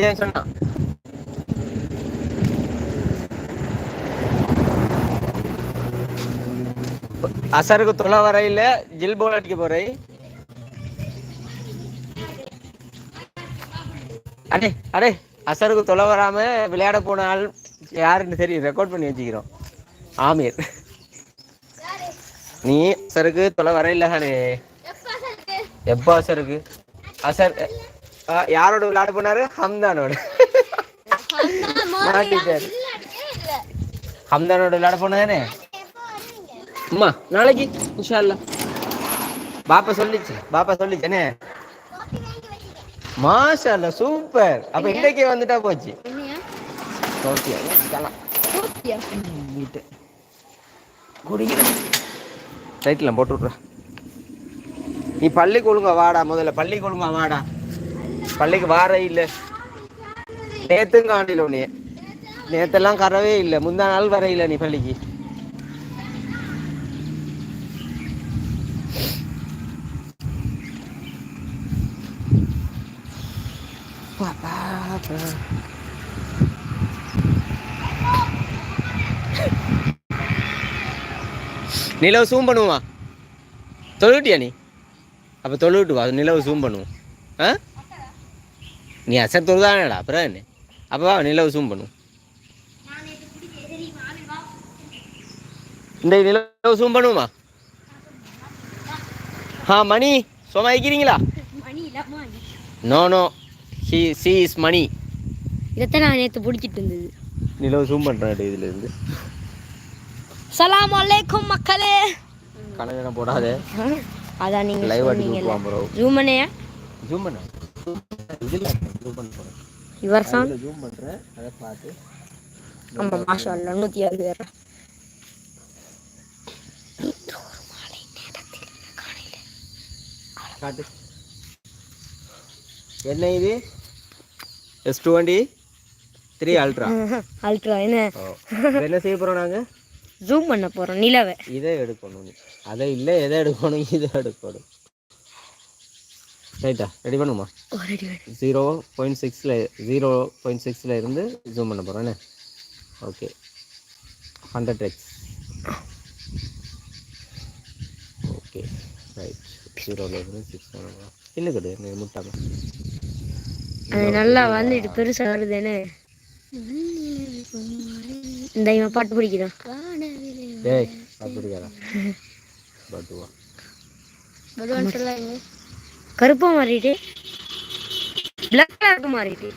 அப்படிதான் சொன்னான் அசருக்கு துணை வரையில ஜில் போல் அடிக்க அடே அடே அசருக்கு தொலை வராம விளையாட போன ஆள் யாருன்னு தெரியும் ரெக்கார்ட் பண்ணி வச்சுக்கிறோம். ஆமீர். நீ அசருக்கு தொலை வரையில தானே? எப்போ அசருக்கு? அசர் யாரோட விளையாட போனாரு? ஹம்தானோட. மாட்டிட்டாரு ஹம்தானோட விளையாட போனதானே அம்மா நாளைக்கு இன்ஷா அல்லாஹ் பாப்பா சொல்லிச்சு பாப்பா சொல்லிச்சேனே மாஷா அல்லாஹ் சூப்பர். அப்ப இன்றைக்கே வந்துட்டா போச்சு. ஓகே கிளம் வீட்டு. குடிக்கிறேன். ரைட்ல போட்டு விட்றா நீ பள்ளிக்கு ஒழுங்கா வாடா முதல்ல பள்ளிக்கு ஒழுங்கா வாடா. பள்ளிக்கு வார இல்ல. நேத்தும் காண்டில உன்னைய. நேத்தெல்லாம் கரவே இல்லை. முந்தா நாள் வர இல்லை நீ பள்ளிக்கு. நிலவு சூம் பண்ணுமா தொழுவிட்டியா நீ? அப்போ தொழுவிட்டு வா. நிலவு சூம் பண்ணுவோம். ஆ? நீ அசர் தொழுதானடா அப்புறம் என்ன அப்போ நிலவு சூம் பண்ணுவோம் இந்த நிலவு சூம் பண்ணுவோமா ஆ மணி சும்மா இருக்கிறீங்களா no no he she is Mani இதைத்தான் நான் நேற்று பிடிச்சிட்டு இருந்தது நிலவு ஜூம் பண்ணுறேன் இதுல இருந்து சலாம் அலைக்கும் மக்களே கணக்கு போடாத அதான் நீங்க லைவ் அடிச்சு ஜூம் பண்ணையா ஜூம் பண்ண இதில் ஜூம் பண்ண போகிறேன் இவர் தான் ஜூம் பண்ணுறேன் அதை பார்த்து. ஆமா மாஷா அல்லா நூற்றி ஆறு பேர். காட்டு. என்ன இது? S twenty three ultra ultra என்ன? என்ன செய்ய போகிறோம் நாங்கள் ஜூம் பண்ண போறோம் நிலவை. இதை எடுக்கணும். அதை இல்லை எதை எடுக்கணும்? இதை எடுக்கணும். ரைட்டா ரெடி பண்ணுமா? ஜீரோ பாயிண்ட் சிக்ஸில் ஜீரோ பாயிண்ட் சிக்ஸில் இருந்து ஜூம் பண்ண போகிறேன் okay hundred X okay right ஜீரோவில் இருந்து சிக்ஸ் பண்ண இல்லை கிடையாது நீ முட்டாம. அது நல்லா வந்துட்டு பெருசா வருதுன்னு இந்த இவன் பாட்டு பிடிக்கிறான் டேய் அப்படியாடா பட்டுவா. கருப்பா மாறிட்டு. பிளாக் கலருக்கு மாறிட்டு.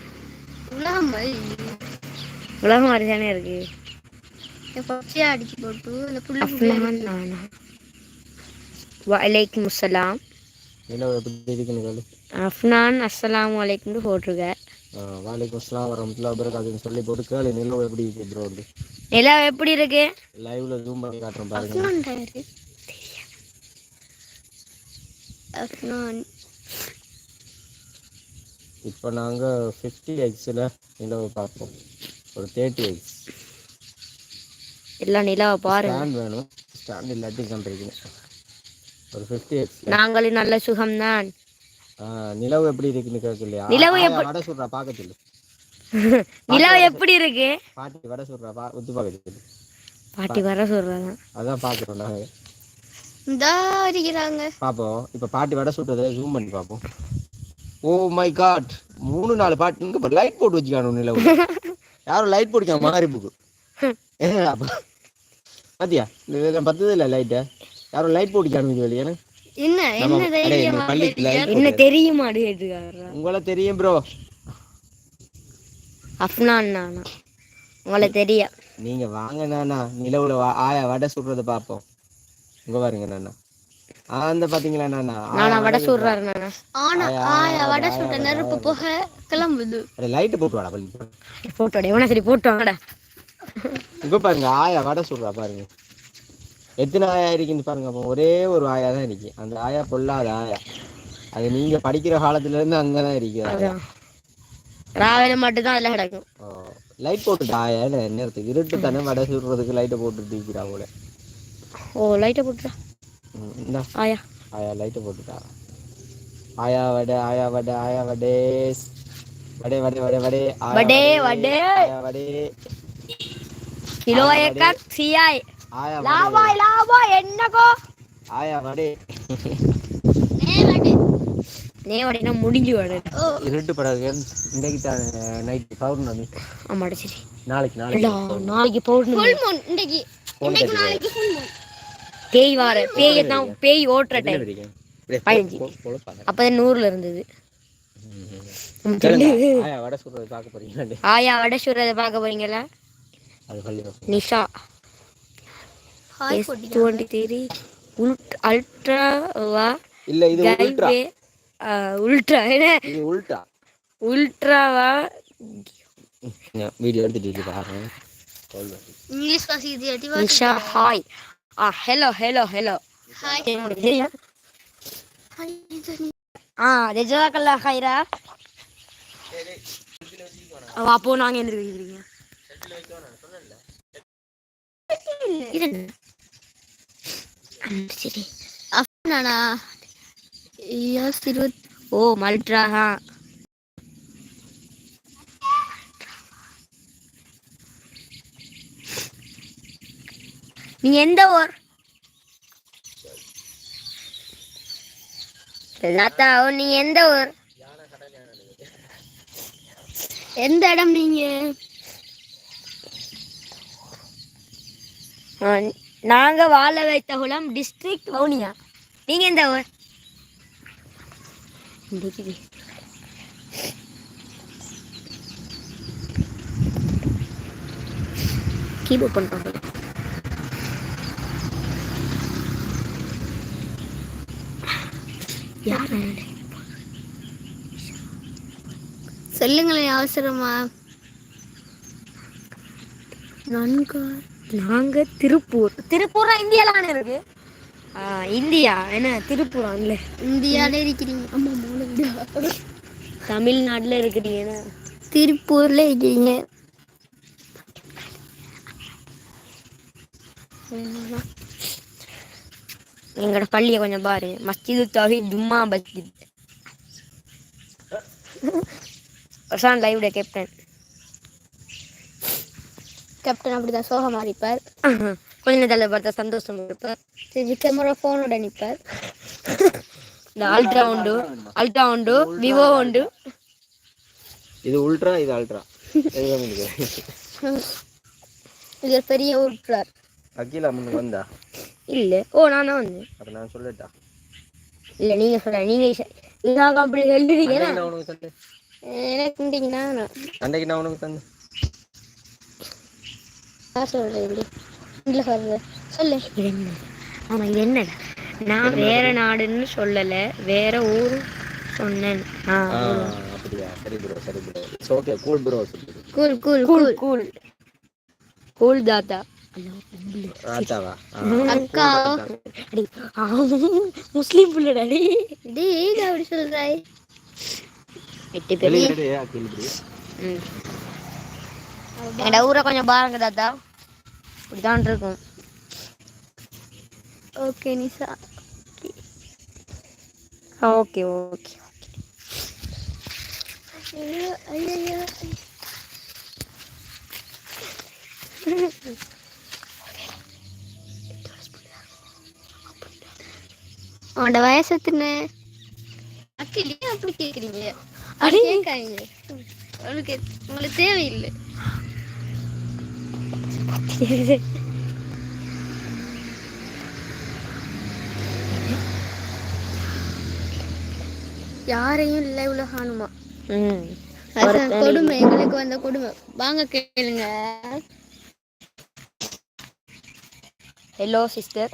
உலகம் மாதிரி. தானே இருக்கு. அடிச்சு போட்டு அஃப்னான் வலைக்கும் எப்படி இருக்குன்னு கேளு அஃப்னான் அஸ்ஸலாமு அலைக்கும்னு போட்டிருக்க. வாலைக்கும் அஸ்லாம் வரமத்துல்லா பரகாத்துன்னு சொல்லி போட்டு கேளு நிலவு எப்படி இருக்கு ப்ரோ நிலா எப்படி இருக்கு? லைவ்ல ஜூம் பண்ணி காட்டுறேன் பாருங்க. இப்போ நாங்கள் ஃபிஃப்டி எக்ஸில் நிலவு பார்ப்போம். ஒரு தேர்ட்டி எக்ஸ் எல்லாம் நிலாவை பாருங்க. ஸ்டாண்ட் வேணும். ஸ்டாண்ட் இல்லாட்டி கண்டிருக்கீங்க ஒரு ஃபிஃப்டி எக்ஸ் நாங்களும் நல்ல சுகம்தான். நிலவு எப்படி இருக்குன்னு கேட்கலையா? நிலவு ஆயா, வடை சுடுறா பார்க்க சொல்லு நிலவு எப்படி இருக்கு? பாட்டி வடை சுடுறா பா ஒத்து பார்க்க சொல்லு பாட்டி வர சொல்றாங்க அதான் பார்க்குறோம் நாங்கள் இந்த இருக்கிறாங்க பார்ப்போம் இப்போ பாட்டி வடை சுட்டதை ஜூம் பண்ணி பார்ப்போம் ஓ மை காட் மூணு நாலு பாட்டு இங்கே லைட் போட்டு வச்சுக்கானு நிலவு யாரும் லைட் போட்டுக்காம மாறி புக்கு பாத்தியா? இந்த பத்தது இல்லை லைட்டை யாரும் லைட் போட்டுக்கானு வெளியே என்ன என்ன என்ன தெரியுமா உங்களை தெரியும் ப்ரோ அஃப்னான் நானா. உங்களை தெரியும். நீங்க வாங்க நானா. நிலவுல ஆயா வடை சுடுறத பார்ப்போம் இங்க பாருங்க நானா. ஆ, அந்த பாத்தீங்களா நானா? நானா வடை சொல்றாரு நானா. ஆனா ஆயா வடை சுட்ட நெருப்பு புகை கிளம்புது. லைட்டு போட்டு வாடா பள்ளி போட்டோட எவனா சரி போட்டு வாங்கடா. இங்க பாருங்க ஆயா வடை சுடுறா பாருங்க. எத்தனை ஆயா இருக்குன்னு பாருங்க அப்போ ஒரே ஒரு ஆயா தான் இருக்கு. அந்த ஆயா பொல்லாத ஆயா. அது நீங்க படிக்கிற காலத்துல இருந்து அங்கதான் இருக்குது. அதான். ராவில மட்டும் தான் அதெல்லாம் கிடக்கும். ஓ, லைட் போட்டுட்டா ஆயா நேரத்துக்கு இருட்டு தானே வடை சுடுறதுக்கு லைட்டை போட்டு இருக்கிறா போல. ஓ லைட்டை போட்டுடா இந்தா. ஆயா. ஆயா லைட்டை போட்டுட்டா. ஆயா வடே ஆயா வடே ஆயா வடே. வடே வடே வடே வடே. வடே வடே வடே. கிலோ ஏக்கா சியாய் ஆயா லாபாய் லாபாய் என்னகோ ஆயா வடே. நே வடைனா முடிஞ்சு வடை. இருட்டு படாது இன்னைக்கு தான் நைட் பௌர்ணமி. ஆமாடா சரி. நாளைக்கு நாளைக்கு நாளைக்கு பௌர்ணமி. ஃபுல் மூன் இன்னைக்கு இன்னைக்கு நாளைக்கு ஃபுல் மூன் பேய் வார பேய் தான் பேய் ஓட்டுற டைம் பதினஞ்சு. அப்பதான் நூறுல இருந்தது. ஆயா வடை சுடுறது பார்க்க போறீங்களா ஆயா வடை சுடுறத பார்க்க போறீங்களா? Nisha. Hi S twenty three. உல்ட் அல்ட்ராவா இல்ல இது உல்ட்ரா. உல்ட்ரா. என்ன? இது உல்ட்ரா. உல்ட்ராவா வீடியோ எடுத்துட்டு இருக்கு பாருங்க. சொல்லுங்க. English Nisha hi. ஆ ஹலோ ஹலோ ஹலோ ஆ ஜெஜாக்கல்லா ஹைரா அப்போ நாங்க என்ன? சரி அஃப்னானா யாஸ் இருபத் ஓ மல்ட்ரா நீ எந்த ஊர்? தாத்தா நீங்க எந்த ஊர்? எந்த இடம் நீங்க? நாங்க வாழ வைத்த குளம் டிஸ்ட்ரிக்ட் வவுனியா. நீங்க எந்த ஊர்? கீபோர்ட் பண்ணுறோம் யார் சொல்லுங்களேன் அவசரமா. நன்கா நாங்க திருப்பூர். திருப்பூரா இந்தியால இருக்கு. ஆ, இந்தியா. என்ன திருப்பூரா இல்ல இந்தியால இருக்கிறீங்க. ஆமா மூணு தமிழ்நாட்டுல இருக்கிறீங்கன்னா திருப்பூர்ல இருக்கீங்க. எங்களோட பள்ளியை கொஞ்சம் பாரு. மஸ்ஜிது தௌஹி ஜும்மா மஸ்ஜித். ஒசான் லைவ்ல கேப்டன் கேப்டன் அப்படிதான் சோகமா இருப்பார். கொஞ்ச நேரத்தில் பார்த்தா சந்தோஷம் இருப்பார். சரி கேமரா போனோட நிப்பார். இந்த அல்ட்ரா உண்டு அல்ட்ரா உண்டு விவோ உண்டு. இது உல்ட்ரா இது அல்ட்ரா இது பெரிய ஊற்றார் அகிலா முன்னுக்கு வந்தா. இல்ல. ஓ நான் தான் வந்தேன். அப்ப நான் சொல்லட்டா? இல்ல நீங்க சொல்ல நீங்க இதாக அப்படி தந்தேன் எனக்கு இருந்தீங்கன்னா அன்னைக்கு நான் உனக்கு தந்தேன் நான் சொல்றேன் இல்ல சொல்ற சொல்லு. என்ன? ஆமா இது என்னடா? நான் வேற நாடுன்னு சொல்லல. வேற ஊரு சொன்னேன். ஆ, ஆ, அப்படியா? சரி ப்ரோ சரி bro okay cool bro cool cool cool cool cool தாத்தா. அக்கா. முஸ்லீம் புள்ளடா டி டேய் அப்படி சொல்றாய்? எட்டு பேர். ஊரை கொஞ்சம் பாருங்க தாத்தா. இப்படிதான் இருக்கும். ஓகே நிஷா. ஓகே ஓகே ஐயோ ஐயோ. அவனோட வயசு எத்தனை அக்கிலி அப்படி கேக்குறீங்க. அப்படி கேட்காதீங்க. உங்களுக்கு உங்களுக்கு தேவையில்லை. யாரையும் இல்லை இவ்வளோ காணுமா கொடுமை எங்களுக்கு வந்த கொடுமை. வாங்க கேளுங்க. ஹலோ சிஸ்டர்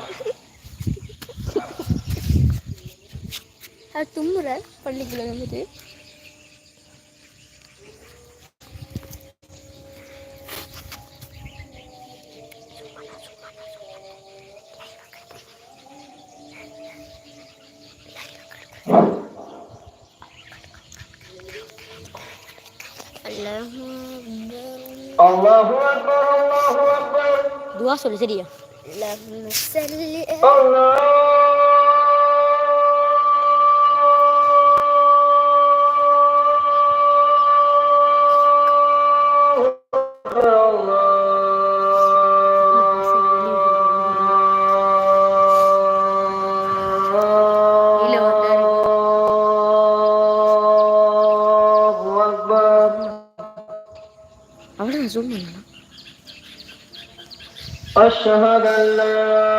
அது தும்முற பள்ளிக்குள்ள வந்துட்டு துவா சொல்லு சரியா اللهم صل ஜூம் ظلم أشهد أن لا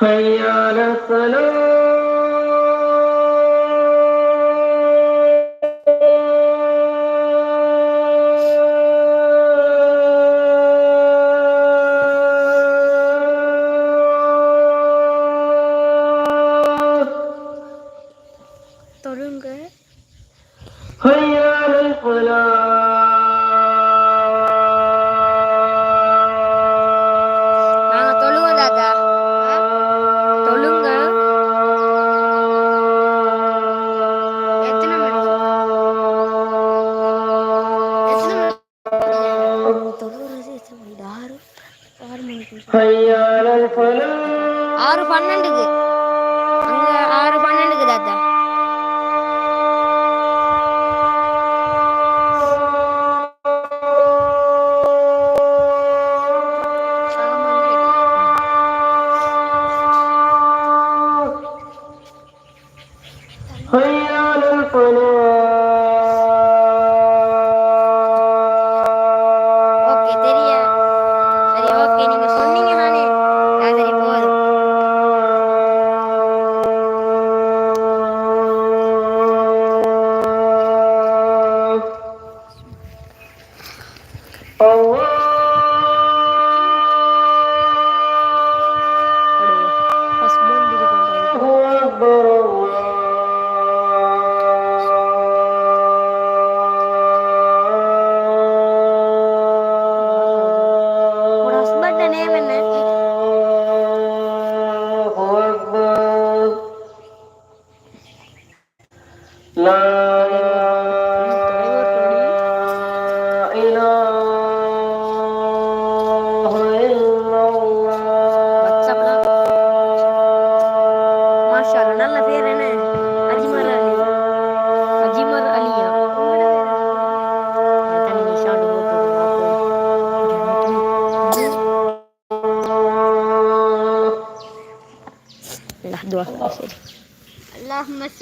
حي على الصلاة ஆறு பன்னெண்டுக்கு.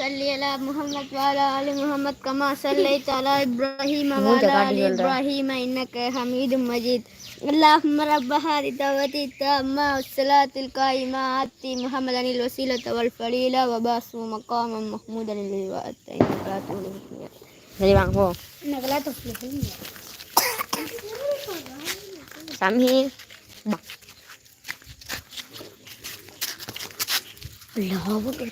صل على محمد وعلى آل محمد كما صليت على إبراهيم وعلى آل إبراهيم إنك حميد مجيد اللهم رب هذه دعوتي التامة والصلاة القائمة آتي محمدا الوسيلة والفضيلة وباسه مقاما محمودا الذي وأتينا فلا تغلق إنك لا تفلح سامي لا بد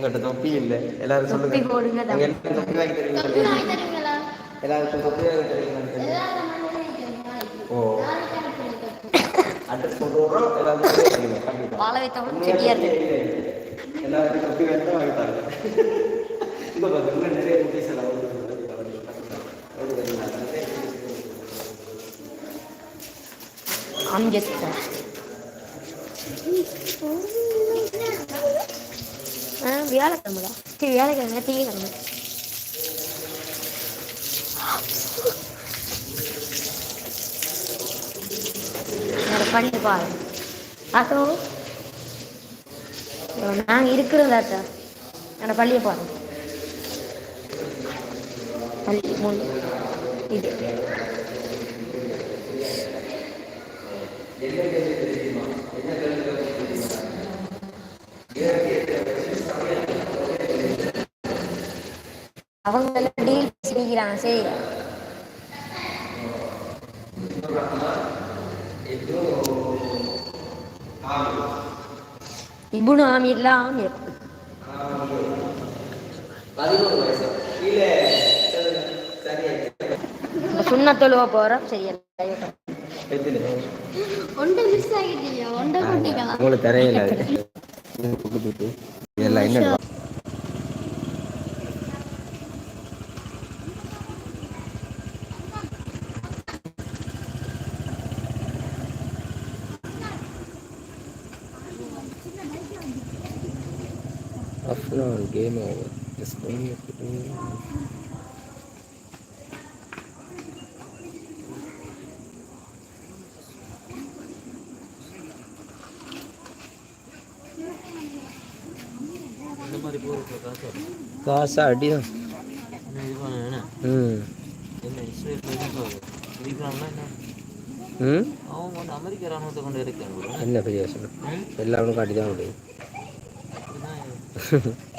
எங்கிட்ட தொப்பி இல்லை. எல்லாரும் சொல்லுங்க. எல்லாரும் தொப்பி வாங்கி தருவீங்களா? எல்லாருக்கும் தொப்பி வாங்கி தருவீங்களா? எல்லாரும் தொப்பி வாங்கி தான் வாங்கி வியாழக்கிழமைடா சரி வியாழக்கிழமை திங்கக்கிழமை வேற பண்ணி பாரு. அதோ நாங்கள் இருக்கிறோம் தாத்தா என்னோட பள்ளியை பாரு. பள்ளி மூணு. இது எல்லாம் சிரிக்கிறாங்க சரி இபுனு ஆமீர்ல ஆமீர் சுண்ண தொழுவ போறோம் சரி ஒன்றை மிஸ் ஆகிட்டீங்க ஒன்றை கொட்டிக்கலாம் உங்களுக்கு தெரியல என்ன Over. Just going காசா அடிதான் ம். ம்? அமெரிக்க ராணுவத்தை கொண்டு இருக்கேன் என்ன பெரிய எல்லாரும் காட்டி தான் முடியும்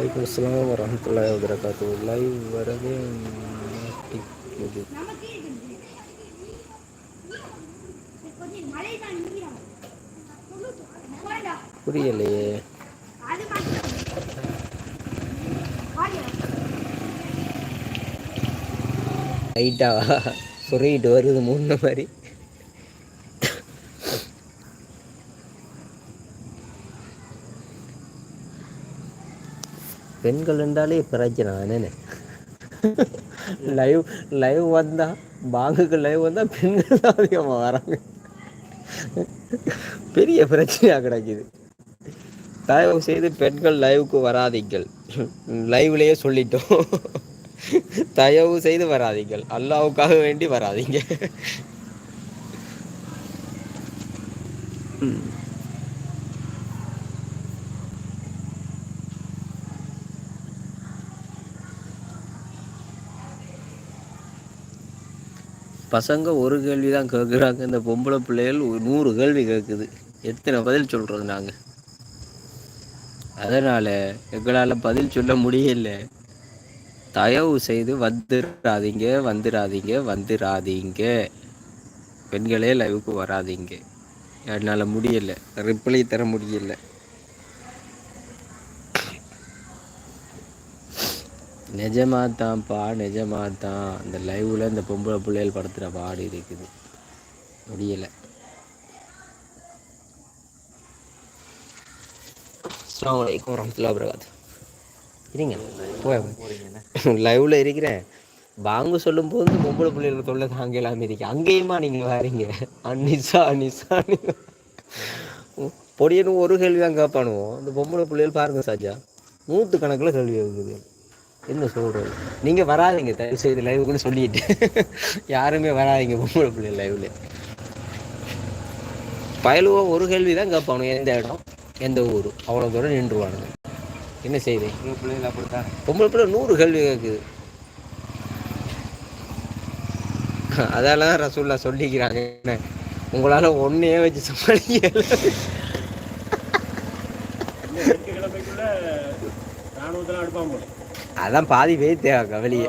வலைக்கம் அஸ்ஸலாம் வரமத்துல்லாஹி வபரகாத்து லைவ் வரவே மாட்டிக்குது புரியலையே லைட்டாக சொல்லிட்டு வருது முன்ன மாதிரி பெண்கள் என்றாலே பிரச்சனை தானே லைவ் லைவ் வந்தா பாங்குக்கு லைவ் வந்தா பெண்கள் தான் அதிகமாக வராங்க. பெரிய பிரச்சனையாக கிடைக்குது. தயவு செய்து பெண்கள் லைவுக்கு வராதீங்கள். லைவ்லேயே சொல்லிட்டோம். தயவு செய்து வராதீங்கள். அல்லாவுக்காக வேண்டி வராதீங்க. ம். பசங்க ஒரு கேள்வி தான் கேட்குறாங்க இந்த பொம்பளை பிள்ளைகள் நூறு கேள்வி கேட்குது எத்தனை பதில் சொல்கிறது நாங்கள் அதனால் எங்களால் பதில் சொல்ல முடியல. தயவு செய்து வந்துடாதீங்க வந்துடாதீங்க வந்துடாதீங்க பெண்களே லைவுக்கு வராதீங்க. என்னால் முடியல. ரிப்ளை தர முடியலை. நிஜமா தான்ப்பா நிஜமா தான் அந்த லைவில் இந்த பொம்பளை பிள்ளைகள் படுத்துகிற பாடு இருக்குது. முடியலை. அஸ்ஸலாமு அலைக்கும் வரமத்துல்லா வரகாத்து இருங்க. போய் லைவில் இருக்கிறேன். பாங்கு சொல்லும்போது இந்த பொம்பளை பிள்ளைகளை தொல்லை தாங்க எல்லாமே இருக்கு. அங்கேயுமா நீங்கள் வரீங்க? அன்னிசா அன்னிசா பொடியனும் ஒரு கேள்வி தான் கேட்பானுவோம் இந்த பொம்பளை பிள்ளைகள் பாருங்க சாஜா. நூற்று கணக்கில் கேள்வி இருக்குது என்ன சொல்கிறது நீங்கள் வராதீங்க தயவு செய்து லைவுக்குன்னு சொல்லிட்டு. யாருமே வராதீங்க பொம்பளை பிள்ளை லைவில் பயலுவோ ஒரு கேள்வி தான் கேட்பானு எந்த இடம் எந்த ஊர்? அவ்வளோ தூரம் நின்றுவானுங்க. என்ன செய்யுது பொம்பளை பிள்ளை நூறு கேள்வி கேட்குது. அதெல்லாம் ரசூல்லா சொல்லிக்கிறாங்க என்ன? உங்களால் ஒன்றையே வச்சு சமாளிக்கல. போல. அதான் பாதி பேர் தேவை வெளியே.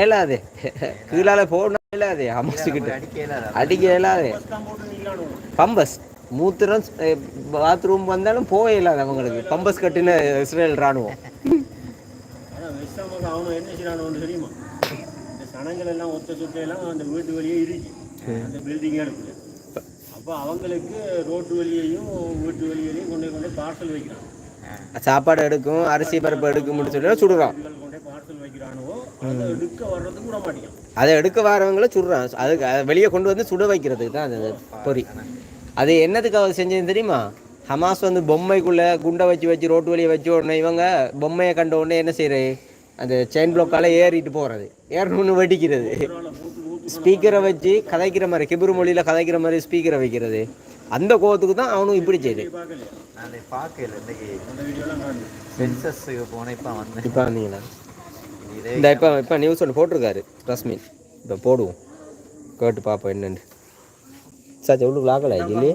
ஏலாதே. கீழால போகணும் இயலாதே அம்மாசுக்கிட்ட அடிக்க இயலாதே பம்பஸ் மூத்திரம் பாத்ரூம் வந்தாலும் போக இயலாது அவங்களுக்கு. பம்பஸ் கட்டின இஸ்ரேல் ராணுவம். தெரியுமா? இந்த சனங்கள் எல்லாம் ஒத்த சுத்த எல்லாம் அந்த வீட்டு வழியே இருக்கு அந்த பில்டிங்கே அப்போ அவங்களுக்கு ரோட்டு வழியையும் வீட்டு வழியையும் கொண்டு கொண்டு பார்சல் வைக்கிறான். சாப்பாடு எடுக்கும் அரிசி பருப்பு எடுக்கும்னு சொல்லி சுடுறான். அதை எடுக்க அதை எடுக்க வரவங்கள சுடுறான். அதுக்கு அதை வெளியே கொண்டு வந்து சுட வைக்கிறதுக்கு தான் அந்த பொறி. அது என்னத்துக்காக செஞ்சது தெரியுமா? ஹமாஸ் வந்து பொம்மைக்குள்ளே குண்டை வச்சு வச்சு ரோட்டு வழியை வச்சு உடனே இவங்க பொம்மையை கண்ட உடனே என்ன செய்யறது? அந்த செயின் பிளாக்கால ஏறிட்டு போகிறது ஏறணும்னு வெடிக்கிறது. ஸ்பீக்கரை வச்சு கதைக்கிற மாதிரி கிபிரு மொழியில் கதைக்கிற மாதிரி ஸ்பீக்கரை வைக்கிறது. அந்த கோவத்துக்கு தான் அவனும் இப்படி அதை பார்க்கல இன்னைக்கு சென்சஸுக்கு இப்போ இப்போ வந்தீங்களா? இதே இந்த இப்போ இப்போ நியூஸ் ஒன்று போட்டிருக்காரு ரஸ்மின் இப்போ போடுவோம். கேட்டு பார்ப்போம் என்னன்னு. சார் எவ்வளோ லாகல இல்லையே?